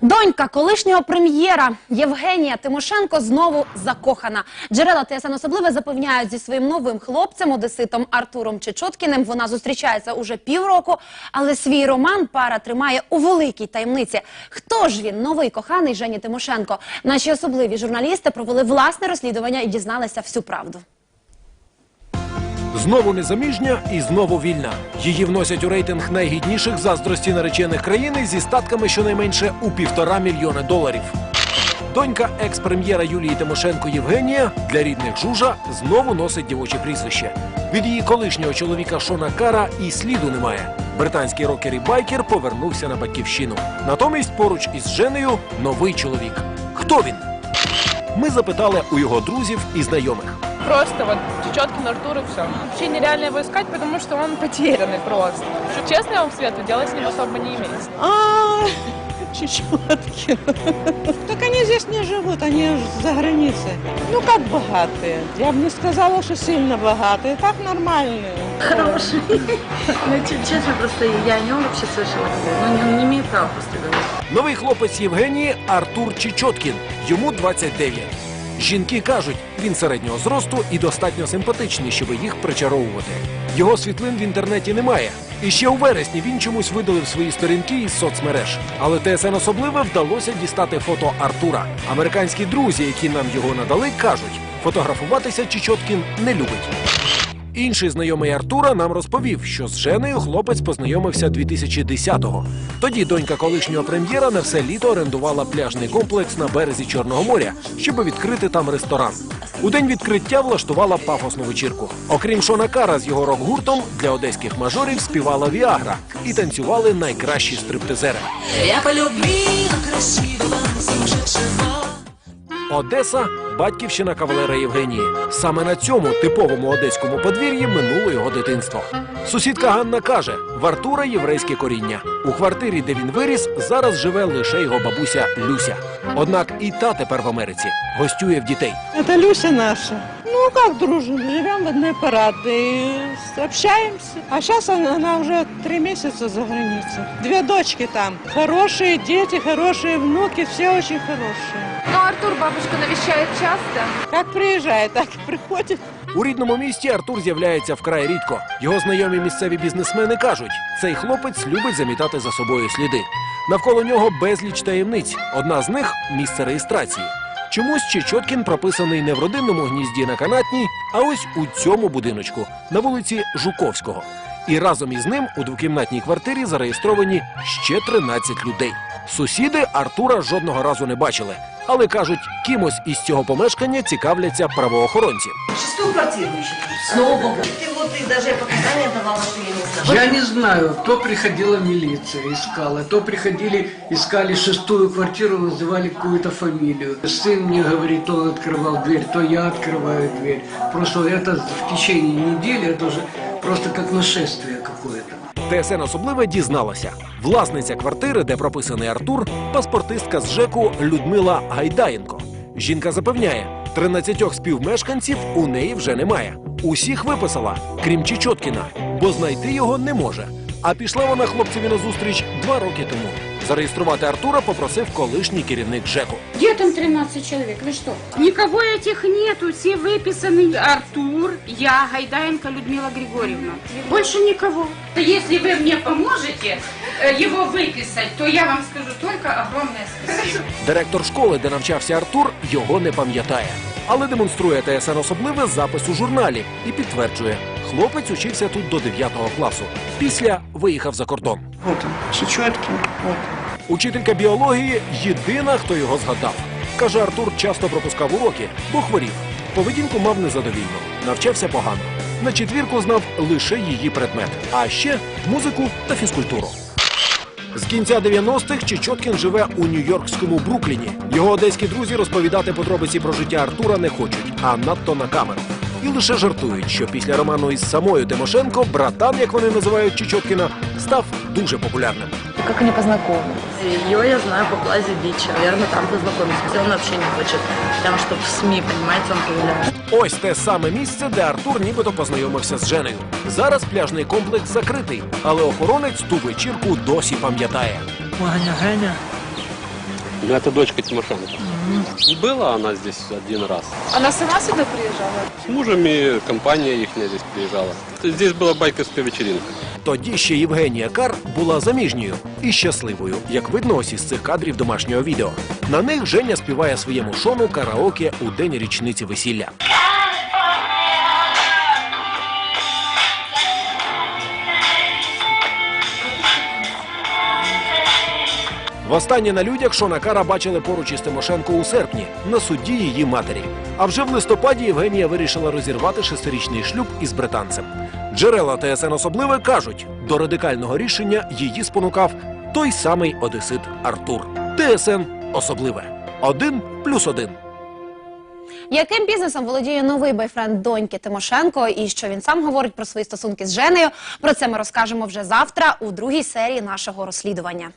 Донька колишнього прем'єра Євгенія Тимошенко знову закохана. Джерела ТСН особливе запевняють зі своїм новим хлопцем, одеситом Артуром Чечоткіним. Вона зустрічається уже півроку, але свій роман пара тримає у великій таємниці. Хто ж він, новий коханий Жені Тимошенко? Наші особливі журналісти провели власне розслідування і дізналися всю правду. Знову незаміжня і знову вільна. Її вносять у рейтинг найгідніших заздрості наречених країни зі статками щонайменше у півтора мільйони доларів. Донька екс-прем'єра Юлії Тимошенко Євгенія для рідних жужа знову носить дівоче прізвище. Від її колишнього чоловіка Шона Кара і сліду немає. Британський рокер і байкер повернувся на батьківщину. Натомість поруч із Женею новий чоловік. Хто він? Ми запитали у його друзів і знайомих. Просто вот Чечеткин Артур и все. Вообще нереально его искать, потому что он потерянный просто. Честно я вам советую, делать с ним особо не имеется. А, Чечеткин. Так они здесь не живут, они за границей. Ну, как богатые. Я бы не сказала, что сильно богатые, так нормальные. Хороший. Ну, че- честно, просто я о нем вообще слышала. Ну, не, он не имеет права просто говорить. Новий хлопець Євгенії Артур Чічоткін. Йому 29. Жінки кажуть, він середнього зросту і достатньо симпатичний, щоб їх причаровувати. Його світлин в інтернеті немає. І ще у вересні він чомусь видалив свої сторінки із соцмереж. Але ТСН особливе вдалося дістати фото Артура. Американські друзі, які нам його надали, кажуть, фотографуватися Чічоткін не любить. Інший знайомий Артура нам розповів, що з Женею хлопець познайомився 2010-го. Тоді донька колишнього прем'єра на все літо орендувала пляжний комплекс на березі Чорного моря, щоб відкрити там ресторан. У день відкриття влаштувала пафосну вечірку. Окрім Шона Кара з його рок-гуртом, для одеських мажорів співала Віагра і танцювали найкращі стриптизери. Я полюбила красивого сумасшедшего. Одеса батьківщина кавалера Євгенії. Саме на цьому типовому одеському подвір'ї минуло його дитинство. Сусідка Ганна каже: в Артура єврейське коріння. У квартирі, де він виріс, зараз живе лише його бабуся Люся. Однак і та тепер в Америці гостює в дітей. Это Люся наша. Ну, как дружим, живем в одной парадной, общаемся. А сейчас она, она уже три месяца за границей. Две дочки там. Хорошие дети, хорошие внуки, все очень хорошие. Артур бабушка навещает часто. Как приезжает, так и приходит. У рідному місті Артур з'являється вкрай рідко. Його знайомі місцеві бізнесмени кажуть, цей хлопець любить замітати за собою сліди. Навколо нього безліч таємниць. Одна з них місце реєстрації. Чомусь Чечоткін прописаний не в родинному гнізді на канатній, а ось у цьому будиночку на вулиці Жуковського. І разом із ним у двокімнатній квартирі зареєстровані ще 13 людей. Сусіди Артура жодного разу не бачили, але кажуть, кимось із цього помешкання цікавляться правоохоронці. Шестую квартиру ищет. Снова Богу. Ты вот ты даже показания давала, что я не знаю. Я не знаю, то приходила милиция, искала, то приходили, искали шестую квартиру, называли какую-то фамилию. Сын мне говорит, он открывал дверь, то я открываю дверь. Просто это в течение недели, это уже просто как нашествие какое-то. ТСН особливе дізналася. Власниця квартири, де прописаний Артур, паспортистка з ЖЕКу Людмила Гайдаєнко. Жінка запевняє, 13 співмешканців у неї вже немає. Усіх виписала, крім Чічоткіна, бо знайти його не може. А пішла вона хлопцеві на зустріч два роки тому. Зареєструвати Артура попросив колишній керівник ЖЕКу. Где там 13 человек? Вы что? Никого этих нету, все выписаны. Артур, я, Гайдаенко Людмила Григорьевна. Больше никого. Если вы мне поможете э, его выписать, то я вам скажу только огромное спасибо. Директор школи, де навчався Артур, його не пам'ятає. Але демонструє ТСН особливе запис у журналі і підтверджує, хлопець учився тут до 9 класу. Після виїхав за кордон. Вот он, Чечеткин. Вот. Учителька біології єдина, хто його згадав. Каже, Артур часто пропускав уроки, бо хворів. Поведінку мав незадовільну, навчався погано. На четвірку знав лише її предмет, а ще музику та фізкультуру. З кінця 90-х Чечоткін живе у нью-йоркському Брукліні. Його одеські друзі розповідати подробиці про життя Артура не хочуть, а надто на камеру. І лише жартують, що після роману із самою Тимошенко братан, як вони називають Чечоткіна, став дуже популярним. Як вони познайомилися? Ее я знаю по Плазе Бича. Наверное, там познакомился. Он вообще не хочет. Прям, чтобы в СМИ, понимаете, он появляется. Ось те саме місце, де Артур нібито познайомився з Женею. Зараз пляжний комплекс закритий, але охоронець ту вечірку досі пам'ятає. Ваня Геня Ну, это дочка Тимошенко. Была она здесь один раз. Она сама сюда приезжала? С мужем и компания их здесь приезжала. Здесь была байкерская вечеринка. Тоді ще Євгенія Кар була заміжньою і щасливою, як видно ось із цих кадрів домашнього відео. На них Женя співає своєму шону караоке у день річниці весілля. Востаннє на людях Шона Кара бачили поруч із Тимошенко у серпні на судді її матері. А вже в листопаді Євгенія вирішила розірвати шестирічний шлюб із британцем. Джерела ТСН особливе кажуть, до радикального рішення її спонукав той самий одесит Артур. ТСН особливе. Один плюс один. Яким бізнесом володіє новий бойфренд доньки Тимошенко і що він сам говорить про свої стосунки з Женею? Про це ми розкажемо вже завтра у другій серії нашого розслідування.